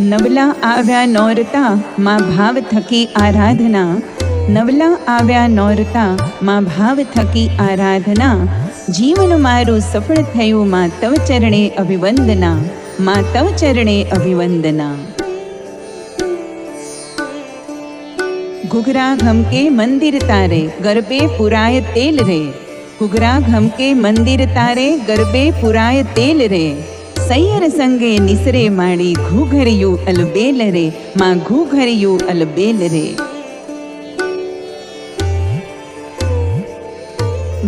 નવલા આવ્યા નોરતા, માં ભાવ થકી આરાધના. નવલા આવ્યા નોરતા, માં ભાવ થકી આરાધના. જીવન મારું સફળ થયું, માં તવ ચરણે અભિવંદના. માં તવ ચરણે અભિવંદના. ઘુઘરા ઘમકે મંદિર તારે, ગરબે પુરાય તેલ રે. ઘુઘરા ઘમકે મંદિર તારે, ગરબે પુરાય તેલ રે. સૈયર સંગે નિસરે માડી ઘૂઘરિયું અલબેલ રે માં ઘૂઘરિયું અલબેલ રે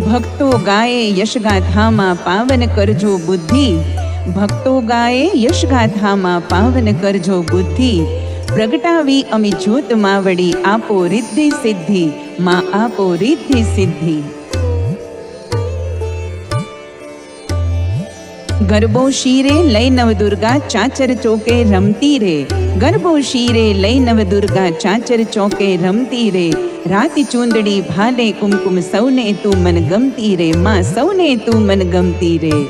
ભક્તો ગાયે યશગાથામાં પાવન કરજો બુદ્ધિ ભક્તો ગાયે યશગાથામાં પાવન કરજો બુદ્ધિ પ્રગટાવી અમે જ્યોત માવડી આપો રિદ્ધિ સિદ્ધિ માં આપો રિદ્ધિ સિદ્ધિ ગરબો શીરે લઈ નવદુર્ગા ચાચર ચોકે રમતી રે. ગરબો શીરે લઈ નવદુર્ગા ચાચર ચોકે રમતી રે. રાત ચૂંદડી ભાલે કુમકુમ સૌને તું મન ગમતી રે. માં સૌને તું મન ગમતી રે.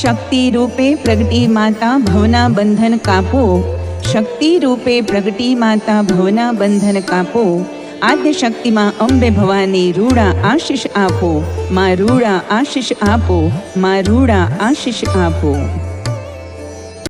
શક્તિ રૂપે પ્રગટી માતા ભવના બંધન કાપો. શક્તિ રૂપે પ્રગટી માતા ભવના બંધન કાપો. આદ્ય શક્તિમાં અંબે ભવાની રૂડા આશીષ આપો. માં રૂડા આશીષ આપો. માં રૂડા આશીષ આપો.